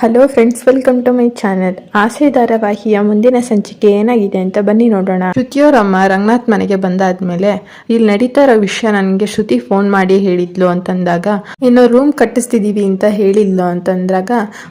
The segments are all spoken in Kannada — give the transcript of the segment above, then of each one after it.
Hello friends welcome to my channel ಆಸೆ ಧಾರಾವಾಹಿಯ ಮುಂದಿನ ಸಂಚಿಕೆ ಏನಾಗಿದೆ ಅಂತ ಬನ್ನಿ ನೋಡೋಣ. ಶ್ರುತಿಯವರಮ್ಮ ರಂಗನಾಥ್ ಮನೆಗೆ ಬಂದಾದ್ಮೇಲೆ ಇಲ್ಲಿ ನಡೀತಾ ಇರೋ ವಿಷಯ ನನಗೆ ಶ್ರುತಿ ಫೋನ್ ಮಾಡಿ ಹೇಳಿದ್ಲು ಅಂತಂದಾಗ ಏನೋ ರೂಮ್ ಕಟ್ಟಿಸ್ತಿದೀವಿ ಅಂತ ಹೇಳಿದ್ಲು ಅಂತಂದಾಗ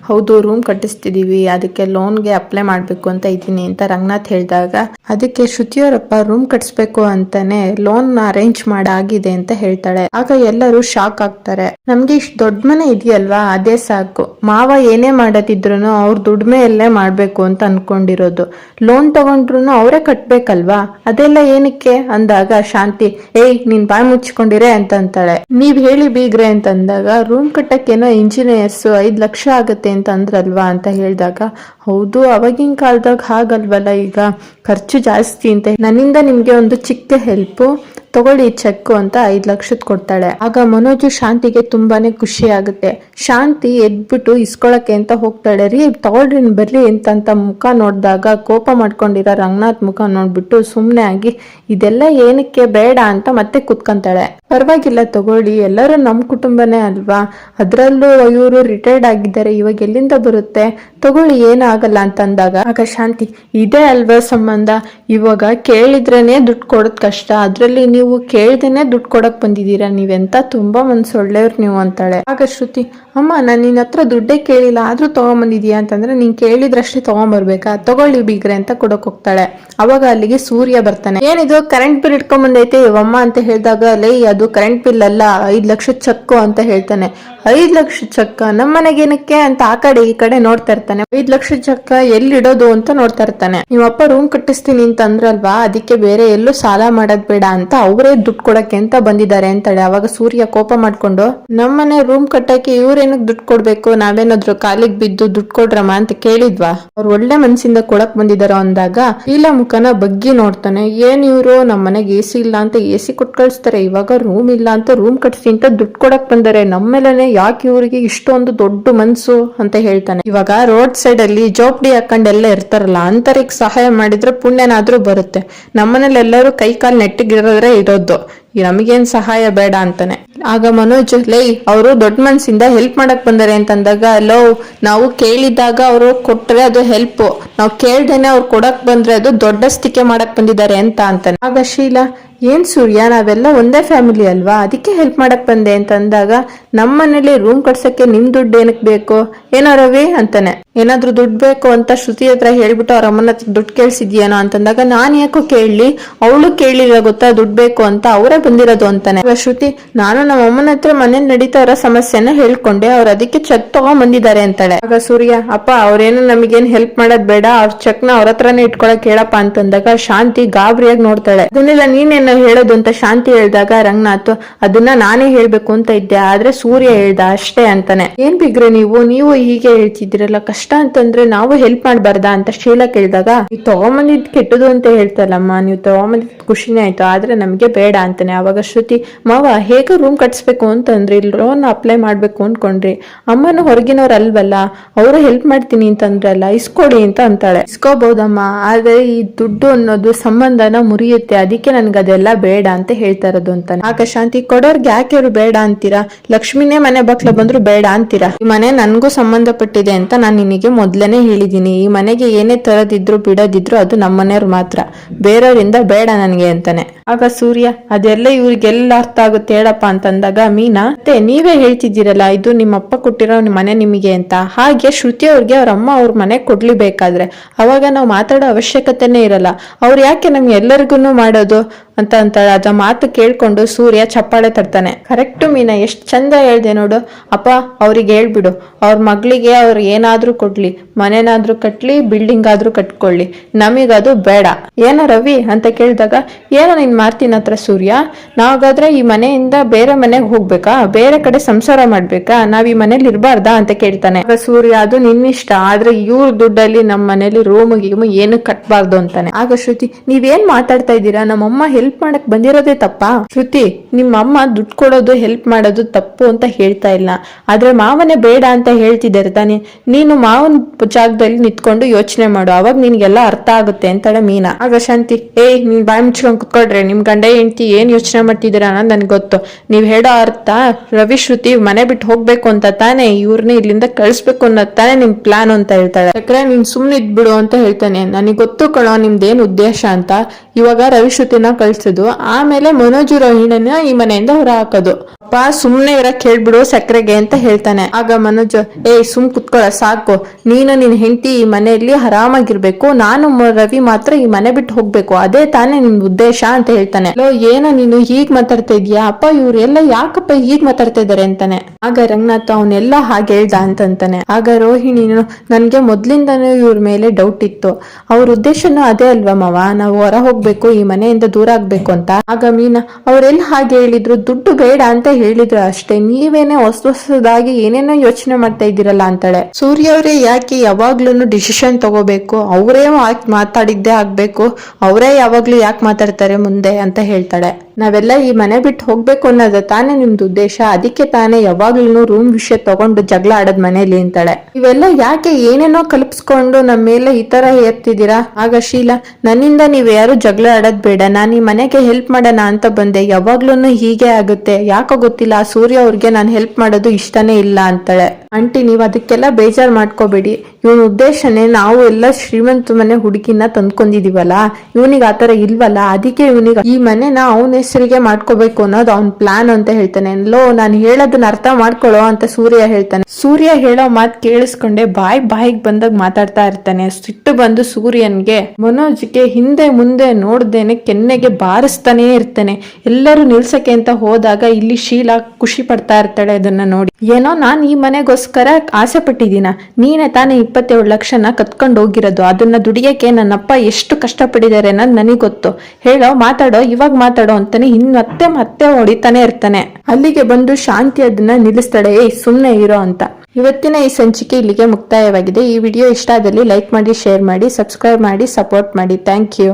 ಹೌದು ರೂಮ್ ಕಟ್ಟಿಸ್ತಿದೀವಿ, ಅದಕ್ಕೆ ಲೋನ್ಗೆ ಅಪ್ಲೈ ಮಾಡಬೇಕು ಅಂತ ಇದ್ದೀನಿ ಅಂತ ರಂಗನಾಥ್ ಹೇಳಿದಾಗ, ಅದಕ್ಕೆ ಶ್ರುತಿಯವರಪ್ಪ ರೂಮ್ ಕಟ್ಟಿಸ್ಬೇಕು ಅಂತಾನೆ ಲೋನ್ ಅರೇಂಜ್ ಮಾಡಾಗಿದೆ ಅಂತ ಹೇಳ್ತಾಳೆ. ಆಗ ಎಲ್ಲರೂ ಶಾಕ್ ಆಗ್ತಾರೆ. ನಮ್ಗೆ ಇಷ್ಟು ದೊಡ್ಡ ಮನೆ ಇದೆಯಲ್ವಾ, ಅದೇ ಸಾಕು. ಮಾವ ಏನೇ ಮಾಡದಿದ್ರು ಅವ್ರ ದುಡ್ಮೆಯಲ್ಲೇ ಮಾಡ್ಬೇಕು ಅಂತ ಅನ್ಕೊಂಡಿರೋದು. ಲೋನ್ ತಗೊಂಡ್ರು ಅವರೇ ಕಟ್ಬೇಕಲ್ವಾ? ಅದೆಲ್ಲ ಏನಕ್ಕೆ? ಅಂದಾಗ ಶಾಂತಿ, ಏಯ್, ನೀನ್ ಬಾಯ್ ಮುಚ್ಕೊಂಡಿರೆ ಅಂತ ಅಂತಾಳೆ. ನೀವ್ ಹೇಳಿ ಬೀಗ್ರೆ ಅಂತ ಅಂದಾಗ, ರೂಮ್ ಕಟ್ಟಕ್ಕೇನೋ ಇಂಜಿನಿಯರ್ಸ್ ಐದ್ ಲಕ್ಷ ಆಗತ್ತೆ ಅಂತ ಅಂದ್ರಲ್ವಾ ಅಂತ ಹೇಳಿದಾಗ, ಹೌದು, ಅವಾಗಿನ ಕಾಲದಾಗ ಹಾಗಲ್ವಲ್ಲ ಈಗ? ಖರ್ಚು ಜಾಸ್ತಿ ಅಂತ. ನನ್ನಿಂದ ನಿಮ್ಗೆ ಒಂದು ಚಿಕ್ಕ ಹೆಲ್ಪ್. ತಗೊಳ್ಳಿ ಚೆಕ್ ಅಂತ ಐದ್ ಲಕ್ಷದ ಕೊಡ್ತಾಳೆ. ಆಗ ಮನೋಜು ಶಾಂತಿಗೆ ತುಂಬಾನೇ ಖುಷಿ ಆಗುತ್ತೆ ಶಾಂತಿ ಎದ್ಬಿಟ್ಟು ಇಸ್ಕೊಳಕ್ಕೆ ಅಂತ ಹೋಗ್ತಾಳೆ. ರೀ, ತಗೊಳ್ರಿ ಬರ್ಲಿ ಅಂತ ಮುಖ ನೋಡಿದಾಗ, ಕೋಪ ಮಾಡ್ಕೊಂಡಿರೋ ರಂಗನಾಥ್ ಮುಖ ನೋಡ್ಬಿಟ್ಟು ಸುಮ್ನೆ ಆಗಿ, ಇದೆಲ್ಲ ಏನಕ್ಕೆ ಬೇಡ ಅಂತ ಮತ್ತೆ ಕುತ್ಕೊಂತಾಳೆ. ಪರವಾಗಿಲ್ಲ ತಗೊಳ್ಳಿ, ಎಲ್ಲರೂ ನಮ್ಮ ಕುಟುಂಬನೇ ಅಲ್ವಾ? ಅದ್ರಲ್ಲೂ ಇವರು ರಿಟೈರ್ಡ್ ಆಗಿದ್ದಾರೆ, ಇವಾಗ ಎಲ್ಲಿಂದ ಬರುತ್ತೆ? ತಗೊಳ್ಳಿ, ಏನಾಗಲ್ಲ ಅಂತ ಅಂದಾಗ ಆಗ ಶಾಂತಿ, ಇದೇ ಅಲ್ವಾ ಸಂಬಂಧ? ಇವಾಗ ಕೇಳಿದ್ರೇನೆ ದುಡ್ಡು ಕೊಡೋದ್ ಕಷ್ಟ. ಅದ್ರಲ್ಲಿ ನೀವು ಕೇಳ್ದೇನೆ ದುಡ್ಡು ಕೊಡಕ್ ಬಂದಿದ್ದೀರಾ ನೀವೆಂತ? ತುಂಬಾ ಮನ್ಸು ಒಳ್ಳೆಯವ್ರು ನೀವು ಅಂತಾಳೆ. ಆಗ ಶ್ರುತಿ, ಅಮ್ಮ, ನಾನು ನಿನ್ನ ಹತ್ರ ದುಡ್ಡೇ ಕೇಳಿಲ್ಲ, ಆದ್ರೂ ತಗೊಂಬಂದಿದ್ಯಾ? ಅಂತಂದ್ರೆ, ನೀನ್ ಕೇಳಿದ್ರಷ್ಟೇ ತಗೊಂಬರ್ಬೇಕಾ? ತಗೊಳ್ಳಿ ಬೀಗ್ರೆ ಅಂತ ಕೊಡಕ್ ಹೋಗ್ತಾಳೆ. ಅವಾಗ ಅಲ್ಲಿಗೆ ಸೂರ್ಯ ಬರ್ತಾನೆ. ಏನಿದು ಕರೆಂಟ್ ಬಿಲ್ ಇಟ್ಕೊಂಡ್ ಬಂದೈತೆ ಇವಮ್ಮ ಅಂತ ಹೇಳಿದಾಗ, ಲೈ, ಅದು ಕರೆಂಟ್ ಬಿಲ್ ಅಲ್ಲ, ಐದ್ ಲಕ್ಷ ಚಕ್ಕು ಅಂತ ಹೇಳ್ತಾನೆ. ಐದ್ ಲಕ್ಷ ಚಕ್ಕ ನಮ್ಮ ಮನೆಗೇನಕ್ಕೆ ಅಂತ ಆ ಕಡೆ ಈ ಕಡೆ ನೋಡ್ತಾ ಇರ್ತಾನೆ. ಐದ್ ಲಕ್ಷ ಚಕ್ಕ ಎಲ್ಲಿಡೋದು ಅಂತ ನೋಡ್ತಾ ಇರ್ತಾನೆ. ನಿಮ್ಮಪ್ಪ ರೂಮ್ ಕಟ್ಟಿಸ್ತೀನಿ ಅಂತ ಅಂದ್ರಲ್ವಾ ಅದಕ್ಕೆ ಬೇರೆ ಎಲ್ಲೂ ಸಾಲ ಮಾಡೋದ್ ಬೇಡ ಅಂತ ಅವರೇ ದುಡ್ಡು ಕೊಡಕ್ಕೆ ಅಂತ ಬಂದಿದ್ದಾರೆ ಅಂತಾಳೆ ಅವಾಗ ಸೂರ್ಯ ಕೋಪ ಮಾಡ್ಕೊಂಡು ನಮ್ಮನೆ ರೂಮ್ ಕಟ್ಟಕ್ಕೆ ಇವ್ರೇನಕ್ ದುಡ್ಡು ಕೊಡ್ಬೇಕು? ನಾವೇನಾದ್ರು ಕಾಲಿಗೆ ಬಿದ್ದು ದುಡ್ಡು ಕೊಡ್ರಮ್ಮ ಅಂತ ಕೇಳಿದ್ವಾ? ಅವ್ರು ಒಳ್ಳೆ ಮನ್ಸಿಂದ ಕೊಡಕ್ ಬಂದಿದಾರ ಅಂದಾಗ ಇಲ್ಲ ಮುಖನ ಬಗ್ಗಿ ನೋಡ್ತಾನೆ. ಏನ್ ಇವ್ರು? ನಮ್ ಮನೆಗೆ ಎ ಸಿ ಇಲ್ಲ ಅಂತ ಎ ಸಿ ಕೊಟ್ ಕಳಿಸ್ತಾರೆ. ಇವಾಗ ರೂಮ್ ಇಲ್ಲ ಅಂತ ರೂಮ್ ಕಟ್ಸಿ ಅಂತ ದುಡ್ಡು ಕೊಡಕ್ ಬಂದಾರೆ. ನಮ್ಮೇಲೆನೆ ಯಾಕೆ ಇವರಿಗೆ ಇಷ್ಟೊಂದು ದೊಡ್ಡ ಮನ್ಸು ಅಂತ ಹೇಳ್ತಾನೆ. ಇವಾಗ ರೋಡ್ ಸೈಡ್ ಅಲ್ಲಿ ಜೋಪಡಿ ಹಾಕೊಂಡೆಲ್ಲ ಇರ್ತಾರಲ್ಲ ಅಂತರಿಗೆ ಸಹಾಯ ಮಾಡಿದ್ರೆ ಪುಣ್ಯನಾದ್ರೂ ಬರುತ್ತೆ. ನಮ್ಮನೇಲಿ ಎಲ್ಲರೂ ಕೈ ಕಾಲ್ ನೆಟ್ಟಿಗಿರೋದ್ರೆ ಇರೋದು. ನಮಗೇನ್ ಸಹಾಯ ಬೇಡ ಅಂತಾನೆ. ಆಗ ಮನೋಜ್, ಲೈ, ಅವರು ದೊಡ್ಡ ಮನ್ಸಿಂದ ಹೆಲ್ಪ್ ಮಾಡಕ್ ಬಂದಾರೆ ಅಂತಂದಾಗ ಲೋ, ನಾವು ಕೇಳಿದಾಗ ಅವರು ಕೊಟ್ರೆ ಅದು ಹೆಲ್ಪ್ ನಾವು ಕೇಳ್ದೇನೆ ಅವ್ರು ಕೊಡಕ್ ಬಂದ್ರೆ ಅದು ದೊಡ್ಡ ದೊಡ್ಡಸ್ತಿಕೆ ಮಾಡಕ್ ಬಂದಿದ್ದಾರೆ ಅಂತ ಅಂತಾನೆ. ಆಗ ಶೀಲಾ ಏನ್ ಸೂರ್ಯ, ನಾವೆಲ್ಲ ಒಂದೇ ಫ್ಯಾಮಿಲಿ ಅಲ್ವಾ? ಅದಕ್ಕೆ ಹೆಲ್ಪ್ ಮಾಡಕ್ ಬಂದೆ ಅಂತ ಅಂದಾಗ ನಮ್ಮ ಮನೇಲಿ ರೂಮ್ ಕಟ್ಸಕ್ಕೆ ನಿಮ್ ದುಡ್ಡು ಏನಕ್ ಬೇಕು? ಏನೋ ರವಿ ಅಂತಾನೆ. ಏನಾದ್ರೂ ದುಡ್ಡು ಬೇಕು ಅಂತ ಶ್ರುತಿ ಹತ್ರ ಹೇಳ್ಬಿಟ್ಟು ಅವ್ರ ಅಮ್ಮನ ಹತ್ರ ದುಡ್ಡು ಕೇಳಿಸಿದ್ಯೇನೋ ಅಂತಂದಾಗ, ನಾನ್ ಯಾಕೋ ಕೇಳಲಿ? ಅವಳು ಕೇಳಿಲ್ಲ ಗೊತ್ತಾ ದುಡ್ಡು ಬೇಕು ಅಂತ? ಅವರೇ ಬಂದಿರೋದು ಅಂತಾನೆ. ಇವಾಗ ಶ್ರುತಿ, ನಾನು ನಮ್ಮ ಅಮ್ಮನ ಹತ್ರ ಮನೇಲಿ ನಡೀತಾ ಇರೋ ಸಮಸ್ಯೆನ ಹೇಳ್ಕೊಂಡೆ. ಅವ್ರು ಅದಕ್ಕೆ ಚೆಕ್ ತಗೊಂಡ್ ಬಂದಿದ್ದಾರೆ ಅಂತಾಳೆ. ಆಗ ಸೂರ್ಯ, ಅಪ್ಪ, ಅವ್ರೇನು ನಮಗೇನ್ ಹೆಲ್ಪ್ ಮಾಡೋದ್ ಬೇಡ. ಅವ್ರ ಚೆಕ್ನ ಅವ್ರ ಹತ್ರನೇ ಇಟ್ಕೊಳಕ್ ಹೇಳಪ್ಪ ಅಂತಂದಾಗ, ಶಾಂತಿ ಗಾಬರಿಯಾಗಿ ನೋಡ್ತಾಳೆ. ಅದನ್ನೆಲ್ಲ ನೀನೇನು ಹೇಳೋದು ಅಂತ ಶಾಂತಿ ಹೇಳ್ದಾಗ ರಂಗನಾಥ್, ಅದನ್ನ ನಾನೇ ಹೇಳ್ಬೇಕು ಅಂತ ಇದ್ದೆ, ಆದ್ರೆ ಸೂರ್ಯ ಹೇಳ್ದ ಅಷ್ಟೇ ಅಂತಾನೆ. ಏನ್ ಬಿಗ್ರೆ ನೀವು? ನೀವು ಹೀಗೆ ಹೇಳ್ತಿದ್ದೀರಲ್ಲ, ಕಷ್ಟ ಅಂತಂದ್ರೆ ನಾವು ಹೆಲ್ಪ್ ಮಾಡ್ಬಾರ್ದಾ ಅಂತ ಶೀಲಾ ಕೇಳಿದಾಗ, ನೀವು ತಗೊಂಬಂದಿದ್ ಕೆಟ್ಟದು ಅಂತ ಹೇಳ್ತಲ್ಲಮ್ಮ, ನೀವು ತಗೊಂಬಂದಿದ್ ಖುಷಿನೇ ಆಯ್ತು, ಆದ್ರೆ ನಮ್ಗೆ ಬೇಡ ಅಂತಾನೆ. ಅವಾಗ ಶ್ರುತಿ, ಮಾವ, ಹೇಗೆ ರೂಮ್ ಕಟ್ಸ್ಬೇಕು ಅಂತಂದ್ರೆ? ಇಲ್ಲಿ ಲೋನ್ ಅಪ್ಲೈ ಮಾಡ್ಬೇಕು ಅನ್ಕೊಂಡ್ರಿ. ಅಮ್ಮನ ಹೊರಗಿನವ್ರು ಅಲ್ವಲ್ಲ, ಅವರು ಹೆಲ್ಪ್ ಮಾಡ್ತೀನಿ ಅಂತಂದ್ರಲ್ಲ ಇಸ್ಕೊಡಿ ಅಂತ ಅಂತಾಳೆ. ಇಸ್ಕೋಬಹುದಮ್ಮ, ಆದ್ರೆ ಈ ದುಡ್ಡು ಅನ್ನೋದು ಸಂಬಂಧನ ಮುರಿಯುತ್ತೆ, ಅದಕ್ಕೆ ನನ್ಗೆ ಅದೆಲ್ಲ ಬೇಡ ಅಂತ ಹೇಳ್ತಾ ಇರೋದು ಅಂತ. ಆಕಶಾಂತಿ ಕೊಡೋರ್ಗೆ ಯಾಕೆ ಇವ್ರು ಬೇಡ ಅಂತೀರಾ? ಲಕ್ಷ್ಮಿನೇ ಮನೆ ಬಕ್ಲ ಬಂದ್ರು ಬೇಡ ಅಂತೀರಾ? ಈ ಮನೆ ನನ್ಗೂ ಸಂಬಂಧಪಟ್ಟಿದೆ ಅಂತ ನಾನು ನಿನಗೆ ಮೊದ್ಲೇನೆ ಹೇಳಿದೀನಿ. ಈ ಮನೆಗೆ ಏನೇ ತರದಿದ್ರು ಬಿಡದಿದ್ರು ಅದು ನಮ್ಮ ಮನೆಯವ್ರು ಮಾತ್ರ. ಬೇರೆಯವರಿಂದ ಬೇಡ ನನಗೆ ಅಂತಾನೆ. ಆಗ ಸೂರ್ಯ, ಅದೆಲ್ಲ ಇವ್ರಿಗೆಲ್ಲ ಅರ್ಥ ಆಗುತ್ತೆ ಹೇಳಪ್ಪ ಅಂತಂದಾಗ ಮೀನಾ, ಮತ್ತೆ ನೀವೇ ಹೇಳ್ತಿದ್ದೀರಲ್ಲ, ಇದು ನಿಮ್ಮಪ್ಪ ಕೊಟ್ಟಿರೋ ಮನೆ ನಿಮಗೆ ಅಂತ. ಹಾಗೆ ಶ್ರುತಿ ಅವ್ರಿಗೆ ಅವ್ರ ಅಮ್ಮ ಅವ್ರ ಮನೆ ಕೊಡ್ಲಿಬೇಕಾದ್ರೆ. ಅವಾಗ ನಾವು ಮಾತಾಡೋ ಅವಶ್ಯಕತೆನೇ ಇರಲ್ಲ. ಅವ್ರು ಯಾಕೆ ನಮ್ಗೆ ಎಲ್ಲರಿಗೂ ಮಾಡೋದು? ಅಂತಾಳೆ ಅದ ಮಾತು ಕೇಳ್ಕೊಂಡು ಸೂರ್ಯ ಚಪ್ಪಾಳೆ ತರ್ತಾನೆ ಕರೆಕ್ಟ್ ಮೀನಾ, ಎಷ್ಟ್ ಚಂದ ಹೇಳ್ದೆ ನೋಡು. ಅಪ್ಪ, ಅವ್ರಿಗೆ ಹೇಳ್ಬಿಡು. ಅವ್ರ ಮಗಳಿಗೆ ಅವ್ರು ಏನಾದ್ರೂ ಕೊಡ್ಲಿ. ಮನೆನಾದ್ರೂ ಕಟ್ಲಿ ಬಿಲ್ಡಿಂಗ್ ಆದ್ರೂ ಕಟ್ಕೊಳ್ಳಿ. ನಮಗದು ಬೇಡ. ಏನ ರವಿ? ಅಂತ ಕೇಳಿದಾಗ, ಏನೋ ನೀನ್ ಮಾಡ್ತೀನಿ ಹತ್ರ ಸೂರ್ಯ. ನಾವಾಗಾದ್ರೆ ಈ ಮನೆಯಿಂದ ಬೇರೆ ಮನೆಗೆ ಹೋಗ್ಬೇಕಾ? ಬೇರೆ ಕಡೆ ಸಂಸಾರ ಮಾಡ್ಬೇಕಾ? ನಾವ್ ಈ ಮನೇಲಿ ಇರ್ಬಾರ್ದಾ? ಅಂತ ಕೇಳ್ತಾನೆ. ಸೂರ್ಯ, ಅದು ನಿನ್ನಿಷ್ಟ. ಆದ್ರೆ ಇವ್ರ ದುಡ್ಡಲ್ಲಿ ನಮ್ಮ ಮನೇಲಿ ರೂಮ್, ಗೀಮು ಏನು ಕಟ್ಬಾರ್ದು ಅಂತಾನೆ. ಆಗ ಶ್ರುತಿ, ನೀವೇನ್ ಮಾತಾಡ್ತಾ ಇದ್ದೀರಾ? ನಮ್ಮಮ್ಮ ಹೆಲ್ಪ್ ಮಾಡಕ್ ಬಂದಿರೋದೇ ತಪ್ಪಾ? ಶ್ರುತಿ ನಿಮ್ ಅಮ್ಮ ದುಡ್ಡು ಕೊಡೋದು ಹೆಲ್ಪ್ ಮಾಡೋದು ತಪ್ಪು ಅಂತ ಹೇಳ್ತಾ ಇಲ್ಲ. ಆದ್ರೆ ಮಾವನೇ ಬೇಡ ಅಂತ ಹೇಳ್ತಿದ್ದಾರೆ ತಾನೆ. ನೀನು ಮಾವನ ಜಾಗದಲ್ಲಿ ನಿಂತ್ಕೊಂಡು ಯೋಚನೆ ಮಾಡು. ಅವಾಗ ನಿನ್ಗೆಲ್ಲ ಅರ್ಥ ಆಗುತ್ತೆ ಅಂತಾಳೆ ಮೀನಾ. ಆಗ ಶಾಂತಿ, ಏಯ್, ನೀನ್ ಬಾಯಿ ಮುಚ್ಕೊಂಡ್ ಕುತ್ಕೊಡ್ರೆ ನಿಮ್ ಗಂಡ ಹೆಂಡತಿ ಏನ್ ಯೋಚನೆ ಮಾಡ್ತಿದ್ದೀರಾ ಅನ್ನೋದು ನನ್ಗೆ ಗೊತ್ತು. ನೀವ್ ಹೇಳೋ ಅರ್ಥ ರವಿ, ಶ್ರುತಿ ಮನೆ ಬಿಟ್ಟು ಹೋಗ್ಬೇಕು ಅಂತ ತಾನೆ ಇವ್ರನ್ನ ಇಲ್ಲಿಂದ ಕಳ್ಸ್ಬೇಕು ಅನ್ನೋದು ತಾನೆ ನಿಮ್ ಪ್ಲಾನ್ ಅಂತ ಹೇಳ್ತಾಳೆ. ಯಾಕಂದ್ರೆ ನೀನ್ ಸುಮ್ನೆ ಇದ್ಬಿಡು ಅಂತ ಹೇಳ್ತಾನೆ. ನನಗೆ ಗೊತ್ತು ಕಣೋ ನಿಮ್ದೇನ್ ಉದ್ದೇಶ ಅಂತ. ಇವಾಗ ರವಿ, ಶ್ರುತಿನ ಕಳ್ಸೋದು ಆಮೇಲೆ ಮನೋಜು ರೋಹಿಣನ ಈ ಮನೆಯಿಂದ ಹೊರ ಹಾಕೋದು ಅಪ್ಪ ಸುಮ್ನೆ ಇವರ ಕೇಳ್ಬಿಡು ಸಕ್ಕರೆಗೆ ಅಂತ ಹೇಳ್ತಾನೆ. ಆಗ ಮನೋಜ್ ಏ ಸುಮ್ ಕುತ್ಕೊಳ್ಳ ಸಾಕು. ನೀನು ನಿನ್ ಹೆಂಡತಿ ಈ ಮನೆಯಲ್ಲಿ ಆರಾಮಾಗಿರ್ಬೇಕು. ನಾನು ರವಿ ಮಾತ್ರ ಈ ಮನೆ ಬಿಟ್ಟು ಹೋಗ್ಬೇಕು. ಅದೇ ತಾನೇ ನಿನ್ ಉದ್ದೇಶ ಅಂತ ಹೇಳ್ತಾನೆ. ಲೋ, ಏನೋ ನೀನು ಹೀಗ್ ಮಾತಾಡ್ತಾ ಇದೀಯಾ? ಅಪ್ಪ, ಇವ್ರೆಲ್ಲ ಯಾಕಪ್ಪ ಹೀಗ್ ಮಾತಾಡ್ತಾ ಇದಾರೆ? ಅಂತಾನೆ. ಆಗ ರಂಗನಾಥ್ ಅವನೆಲ್ಲ ಹಾಗೆ ಹೇಳ್ದ ಅಂತಂತಾನೆ. ಆಗ ರೋಹಿಣಿನು, ನನ್ಗೆ ಮೊದ್ಲಿಂದನೂ ಇವ್ರ ಮೇಲೆ ಡೌಟ್ ಇತ್ತು. ಅವ್ರ ಉದ್ದೇಶನೂ ಅದೇ ಅಲ್ವಾ ಮಾವ? ನಾವು ಹೊರ ಹೋಗ್ಬೇಕು, ಈ ಮನೆಯಿಂದ ದೂರ ಆಗ್ಬೇಕು ಅಂತ ಆಗ ಮೀನಾ ಅವ್ರೆಲ್ಲ ಹಾಗೆ ಹೇಳಿದ್ರು? ದುಡ್ಡು ಬೇಡ ಅಂತ ಹೇಳಿದ್ರು ಅಷ್ಟೇ. ನೀವೇನೆ ಹೊಸ ಹೊಸದಾಗಿ ಏನೇನೋ ಯೋಚನೆ ಮಾಡ್ತಾ ಇದ್ದೀರಲ್ಲ ಅಂತಾಳೆ. ಸೂರ್ಯ ಅವರೇ ಯಾಕೆ ಯಾವಾಗ್ಲೂ ಡಿಸಿಷನ್ ತಗೋಬೇಕು? ಅವರೇ ಮಾತಾಡಿದ್ದೇ ಆಗ್ಬೇಕು. ಅವರೇ ಯಾವಾಗ್ಲೂ ಯಾಕೆ ಮಾತಾಡ್ತಾರೆ ಮುಂದೆ? ಅಂತ ಹೇಳ್ತಾಳೆ. ನಾವೆಲ್ಲ ಈ ಮನೆ ಬಿಟ್ಟು ಹೋಗ್ಬೇಕು ಅನ್ನೋದು ತಾನೇ ನಿಮ್ದು ಉದ್ದೇಶ. ಅದಕ್ಕೆ ತಾನೇ ಯಾವಾಗ್ಲೂ ರೂಮ್ ವಿಷಯ ತಗೊಂಡು ಜಗಳ ಆಡದ್ ಮನೇಲಿ ಅಂತಾಳೆ. ಇವೆಲ್ಲ ಯಾಕೆ ಏನೇನೋ ಕಲ್ಪಿಸ್ಕೊಂಡು ನಮ್ಮ ಮೇಲೆ ಈ ತರ ಏರ್ತಿದ್ದೀರಾ ಆಗ ಶೀಲಾ, ನನ್ನಿಂದ ನೀವ್ ಯಾರು ಜಗಳ ಆಡದ್ ಬೇಡ. ನಾನು ಈ ಮನೆಗೆ ಹೆಲ್ಪ್ ಮಾಡೋಣ ಅಂತ ಬಂದೆ. ಯಾವಾಗ್ಲೂ ಹೀಗೆ ಆಗುತ್ತೆ. ಯಾಕೋ ಗೊತ್ತಿಲ್ಲ, ಸೂರ್ಯ ಅವ್ರಿಗೆ ನಾನು ಹೆಲ್ಪ್ ಮಾಡೋದು ಇಷ್ಟನೇ ಇಲ್ಲ ಅಂತಾಳೆ. ಆಂಟಿ, ನೀವು ಅದಕ್ಕೆಲ್ಲ ಬೇಜಾರ್ ಮಾಡ್ಕೋಬೇಡಿ. ಇವನ ಉದ್ದೇಶನೇ ನಾವು ಎಲ್ಲ ಶ್ರೀಮಂತ ಮನೆ ಹುಡುಗಿನ ತಂದ್ಕೊಂಡಿದೀವಲ್ಲ, ಇವನಿಗೆ ಆತರ ಇಲ್ವಲ್ಲ, ಅದಕ್ಕೆ ಇವನಿಗೆ ಈ ಮನೆನ ಅವನ ಹೆಸರಿಗೆ ಮಾಡ್ಕೋಬೇಕು ಅನ್ನೋದು ಅವ್ನ ಪ್ಲಾನ್ ಅಂತ ಹೇಳ್ತಾನೆ. ಲೋ, ನಾನು ಹೇಳೋದನ್ನ ಅರ್ಥ ಮಾಡ್ಕೊಳ್ಳೋ ಅಂತ ಸೂರ್ಯ ಹೇಳ್ತಾನೆ. ಸೂರ್ಯ ಹೇಳೋ ಮಾತ್ ಕೇಳಿಸ್ಕೊಂಡೆ ಬಾಯ್ ಬಾಯಿಗೆ ಬಂದಾಗ ಮಾತಾಡ್ತಾ ಇರ್ತಾನೆ. ಸಿಟ್ಟು ಬಂದು ಸೂರ್ಯನ್ಗೆ, ಮನೋಜ್ಗೆ ಹಿಂದೆ ಮುಂದೆ ನೋಡ್ದೇನೆ ಕೆನ್ನೆಗೆ ಬಾರಿಸ್ತಾನೆ ಇರ್ತಾನೆ. ಎಲ್ಲರೂ ನಿಲ್ಸಕ್ಕೆ ಅಂತ ಹೋದಾಗ ಇಲ್ಲಿ ಶೀಲಾ ಖುಷಿ ಪಡ್ತಾ ಇರ್ತಾಳೆ ಅದನ್ನ ನೋಡಿ. ಏನೋ ನಾನ್ ಈ ಮನೆಗೋಸ್ಕರ ಆಸೆ ಪಟ್ಟಿದ್ದೀನ ನೀನೆ ತಾನೇ ಇಪ್ಪತ್ತೇಳು ಲಕ್ಷನ ಕತ್ಕೊಂಡು ಹೋಗಿರೋದು. ಅದನ್ನ ದುಡಿಯಕ್ಕೆ ನನ್ನಪ್ಪ ಎಷ್ಟು ಕಷ್ಟಪಟ್ಟಿದ್ದಾರೆ ಅನ್ನೋದು ನನಗೆ ಗೊತ್ತು. ಹೇಳೋ, ಮಾತಾಡೋ, ಇವಾಗ ಮಾತಾಡೋ ಅಂತಾನೆ ಇನ್ ಮತ್ತೆ ಮತ್ತೆ ಹೊಡಿತಾನೆ ಇರ್ತಾನೆ. ಅಲ್ಲಿಗೆ ಬಂದು ಶಾಂತಿ ಅದನ್ನ ನಿಲ್ಲಿಸ್ತಾಳೆ ಏ ಸುಮ್ನೆ ಇರೋ ಅಂತ. ಇವತ್ತಿನ ಈ ಸಂಚಿಕೆ ಇಲ್ಲಿಗೆ ಮುಕ್ತಾಯವಾಗಿದೆ. ಈ ವಿಡಿಯೋ ಇಷ್ಟ ಆದಲ್ಲಿ ಲೈಕ್ ಮಾಡಿ, ಶೇರ್ ಮಾಡಿ, ಸಬ್ಸ್ಕ್ರೈಬ್ ಮಾಡಿ, ಸಪೋರ್ಟ್ ಮಾಡಿ. Thank you.